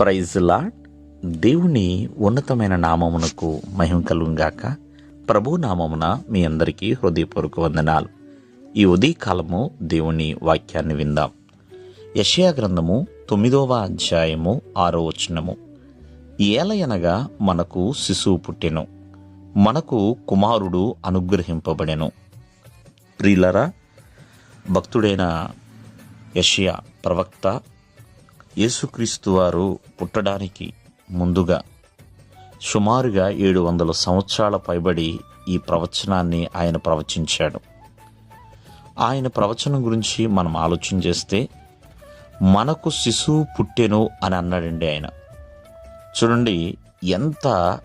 Praise lord దేవుని ఉన్నతమైన నామమునకు మహిమ కలుగుగాక ప్రభు నామమున మీ అందరికీ హృదయపూర్వక వందనాలు. ఈ ఉదయకాలము దేవుని వాక్యాన్ని విందాం. యషయా గ్రంథము తొమ్మిదవ అధ్యాయము ఆరో వచనము. ఏలయనగా మనకు శిశువు పుట్టెను. మనకు కుమారుడు అనుగ్రహింపబడెను. ప్రియులరా భక్తుడైన యషియా ప్రవక్త యేసుక్రీస్తు వారు పుట్టడానికి ముందుగా సుమారుగా ఏడు వందల సంవత్సరాల పైబడి ఈ ప్రవచనాన్ని ఆయన ప్రవచించాడు. ఆయన ప్రవచనం గురించి మనం ఆలోచన చేస్తే మనకు శిశువు పుట్టెను అని అన్నాడండి ఆయన. చూడండి ఎంత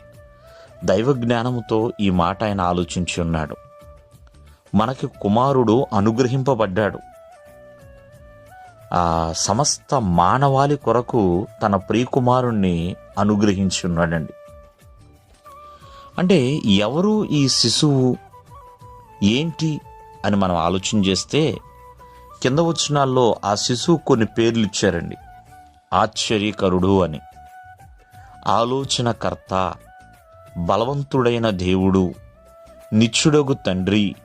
దైవ జ్ఞానముతో ఈ మాట ఆయన ఆలోచించి ఉన్నాడు. మనకి కుమారుడు అనుగ్రహింపబడ్డాడు. ఆ సమస్త మానవాళి కొరకు తన ప్రియకుమారుణ్ణి అనుగ్రహించి ఉన్నాడండి. అంటే ఎవరు ఈ శిశువు? ఏంటి అని మనం ఆలోచన చేస్తే కింద వచ్చినాల్లో ఆ శిశువు కొన్ని పేర్లు ఇచ్చారండి. ఆశ్చర్యకరుడు అని. ఆలోచనకర్త బలవంతుడైన దేవుడు నిచ్చుడగు తండ్రి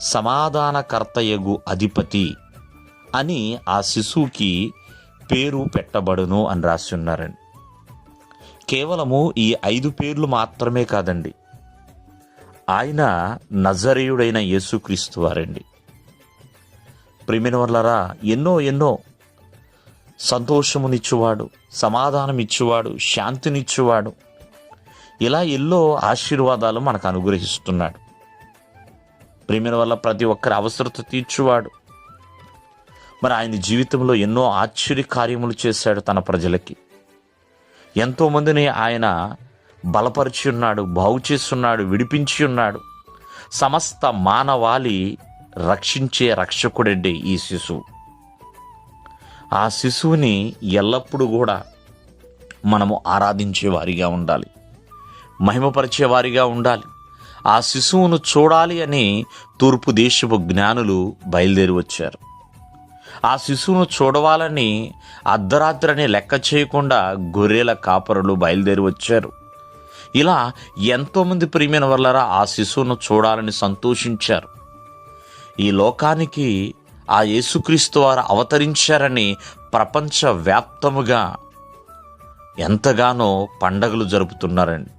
సమాధానకర్తయగు అధిపతి అని ఆ శిశువుకి పేరు పెట్టబడును అని రాసి ఉన్నారండి కేవలము ఈ ఐదు పేర్లు మాత్రమే కాదండి. ఆయన నజరేయుడైన యేసుక్రీస్తు వారండి. ప్రిమిన వల్లరా ఎన్నో ఎన్నో సంతోషమునిచ్చువాడు సమాధానమిచ్చువాడు శాంతినిచ్చువాడు ఇలా ఎల్లో ఆశీర్వాదాలు మనకు అనుగ్రహిస్తున్నాడు. ప్రిమిన వల్ల ప్రతి ఒక్కరి అవసరత తీర్చువాడు మరి ఆయన జీవితంలో ఎన్నో ఆశ్చర్య కార్యములు చేశాడు తన ప్రజలకి. ఎంతోమందిని ఆయన బలపరిచి ఉన్నాడు బాగు చేస్తున్నాడు విడిపించి ఉన్నాడు. సమస్త మానవాళి రక్షించే రక్షకుడండి ఈ శిశువు. ఆ శిశువుని ఎల్లప్పుడూ కూడా మనము ఆరాధించే వారిగా ఉండాలి. మహిమపరిచే వారిగా ఉండాలి. ఆ శిశువును చూడాలి అని తూర్పు దేశపు జ్ఞానులు బయలుదేరి వచ్చారు. ఆ శిశువును చూడవాలని అర్ధరాత్రిని లెక్క చేయకుండా గొర్రెల కాపరులు బయలుదేరి వచ్చారు. ఇలా ఎంతోమంది ప్రియమైన వల్లరా ఆ శిశువును చూడాలని సంతోషించారు. ఈ లోకానికి ఆ యేసుక్రీస్తు వారు అవతరించారని ప్రపంచవ్యాప్తముగా ఎంతగానో పండగలు జరుపుతున్నారండి.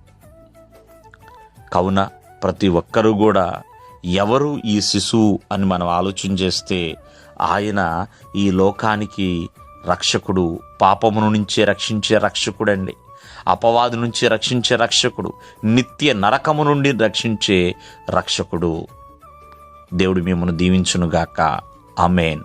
కావున ప్రతి ఒక్కరూ కూడా ఎవరు ఈ శిశువు అని మనం ఆలోచన చేస్తే ఆయన ఈ లోకానికి రక్షకుడు పాపమును నుంచి రక్షించే రక్షకుడండి. అపవాదు నుంచి రక్షించే రక్షకుడు నిత్య నరకము నుండి రక్షించే రక్షకుడు. దేవుడు మిమ్మల్ని దీవించునుగాక. అమేన్